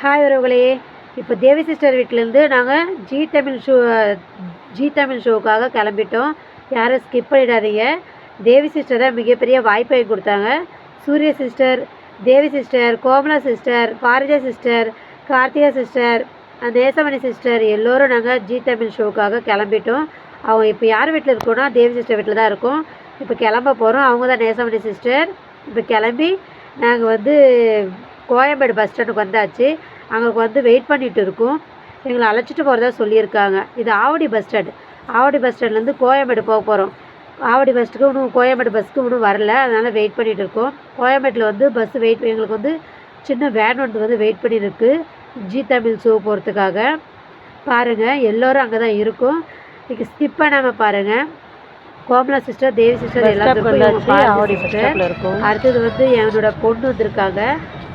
Hi உறவுகளே. இப்போ தேவி sister வீட்டிலேருந்து நாங்கள் Zee Tamil show Zee Tamil ஷோவுக்காக கிளம்பிட்டோம். யாரும் ஸ்கிப் பண்ணிடாதீங்க. தேவி சிஸ்டர் தான் மிகப்பெரிய வாய்ப்பை கொடுத்தாங்க. Suriya sister Devi sister Komala sister பாரதியா sister Karthika sister Nesamani sister எல்லோரும் நாங்கள் ஜி தமிழ் ஷோவுக்காக கிளம்பிட்டோம். அவங்க இப்போ யார் வீட்டில் இருக்கோன்னா தேவி சிஸ்டர் வீட்டில் தான் இருக்கோம். இப்போ கிளம்ப போகிறோம் அவங்க தான் நேசமணி சிஸ்டர். இப்போ கிளம்பி நாங்கள் வந்து கோயம்பேடு பஸ் ஸ்டாண்டுக்கு வந்தாச்சு. அங்கே வந்து வெயிட் பண்ணிட்டு இருக்கோம். எங்களை அழைச்சிட்டு போகிறதா சொல்லியிருக்காங்க. இது Avadi bus stand Avadi bus ஸ்டாண்ட்லேருந்து கோயம்பேடு போக போகிறோம் ஆவடி பஸ்ஸுக்கு இன்னும் கோயம்பேடு பஸ்ஸுக்கு இன்னும் வரல. அதனால் வெயிட் பண்ணிட்டு இருக்கோம். கோயம்பேட்டில் வந்து பஸ் வெயிட் எங்களுக்கு வந்து சின்ன வேன் ஒன்று வந்து வெயிட் பண்ணியிருக்கு. ஜி தமிழ் ஷோ போகிறதுக்காக பாருங்கள் எல்லோரும் அங்கே தான் இருக்கும். இன்றைக்கி ஸ்கிப் பண்ணாமல் பாருங்கள் கோமலா சிஸ்டர் தேவி சிஸ்டர் எல்லாத்துக்கும் அடுத்தது வந்து என்னோட பொண்ணு வந்திருக்காங்க.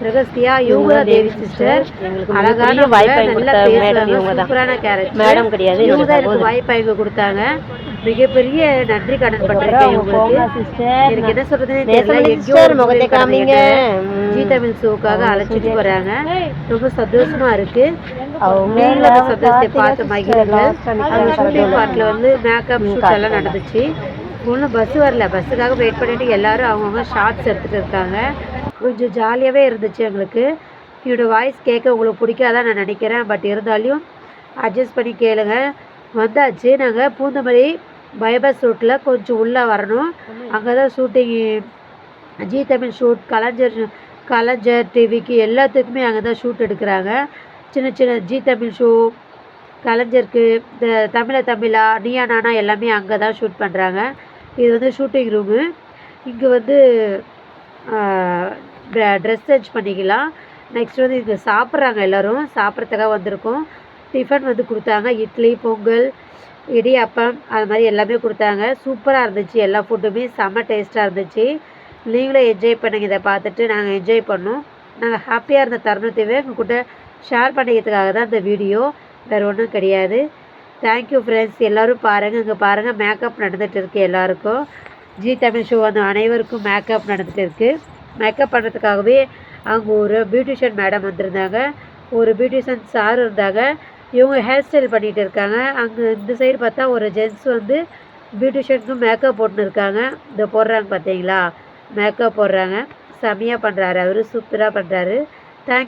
பிரகஸ்தியா தான் தேவி சிஸ்டர் எங்களுக்கு அழகான வாய்ப்பை நல்லா மேடம் இவங்க சூப்பரான கேரக்டர் மேடம் கிடையாது இவங்க எனக்கு வாய்ப்பை இவங்க கொடுத்தாங்க. மிகப்பெரிய நன்றி கடன் பட்டிருக்கேன் இவங்களுக்கு. எனக்கு என்ன சொல்றதுன்னே தெரியல. சிஸ்டர் முகத்தை காமிங்க. ஜி தமிழ் ஷோக்காக அழைச்சிட்டு போறாங்க. ரொம்ப சந்தோஷமா இருக்கு. அவங்க நீங்களும் அந்த சந்தோஷத்தை பார்த்து மகிழுங்கள் அந்த அந்த ஷூட்டிங் பார்ட்ல வந்து மேக்கப் ஷூட் எல்லாம் நடந்துச்சு. ஒன்றும் பஸ் வரல. பஸ்ஸுக்காக வெயிட் பண்ணிட்டு எல்லாரும் அவங்கவுங்க ஷார்ட்ஸ் எடுத்துட்டு இருக்காங்க. கொஞ்சம் ஜாலியாகவே இருந்துச்சு எங்களுக்கு. என்னோட வாய்ஸ் கேட்க உங்களுக்கு பிடிக்காதான் நான் நினைக்கிறேன். பட் இருந்தாலும் அட்ஜஸ்ட் பண்ணி கேளுங்க. வந்தாச்சு. நாங்கள் பூந்தமல்லி பைபாஸ் ரூட்டில் கொஞ்சம் உள்ளே வரணும். அங்கே தான் shooting Zee Tamil shoot Kalaignar Kalaignar டிவிக்கு எல்லாத்துக்குமே அங்கே தான் ஷூட் எடுக்கிறாங்க. சின்ன சின்ன ஜி தமிழ் ஷோ கலைஞருக்கு இந்த தமிழ தமிழா நீயா நானா எல்லாமே அங்கே தான் ஷூட் பண்ணுறாங்க இது வந்து ஷூட்டிங் ரூமு இங்கே வந்து ட்ரெஸ் சேஞ்ச் பண்ணிக்கலாம். நெக்ஸ்ட் வந்து இங்கே சாப்பிட்றாங்க எல்லோரும். சாப்பிட்றதுக்காக வந்திருக்கோம். டிஃபன் வந்து கொடுத்தாங்க. இட்லி பொங்கல் இடியாப்பம் அது மாதிரி எல்லாமே கொடுத்தாங்க. சூப்பராக இருந்துச்சு எல்லா ஃபுட்டுமே செம்ம டேஸ்ட்டாக இருந்துச்சு. நீங்களும் என்ஜாய் பண்ணுங்க. இதை பார்த்துட்டு நாங்கள் என்ஜாய் பண்ணோம். நாங்கள் ஹாப்பியாக இருந்த தருணத்தையே உங்கள் கூட ஷேர் பண்ணிக்கிறதுக்காக தான் இந்த வீடியோ வேறு ஒன்றும் கிடையாது. தேங்க்யூ ஃப்ரெண்ட்ஸ் எல்லோரும் பாருங்கள் இங்கே பாருங்கள் மேக்கப் நடந்துகிட்டு இருக்குது எல்லாருக்கும். ஜி தமிழ் ஷோ வந்து அனைவருக்கும் மேக்கப் நடந்துகிட்டு இருக்குது மேக்கப் பண்ணுறதுக்காகவே அங்கே ஒரு பியூட்டிஷியன் மேடம் வந்திருந்தாங்க. ஒரு பியூட்டிஷியன் சார் இருந்தாங்க. இவங்க ஹேர் ஸ்டைல் பண்ணிகிட்டு இருக்காங்க. அங்கே இந்த சைடு பார்த்தா ஒரு ஜென்ஸ் வந்து பியூட்டிஷியனுக்கும் மேக்கப் போட்டுன்னு இருக்காங்க. இந்த போடுறாங்க பார்த்தீங்களா? மேக்கப் போடுறாங்க. செம்மையாக பண்ணுறாரு அவர் சூப்பராக பண்ணுறாரு தேங்க்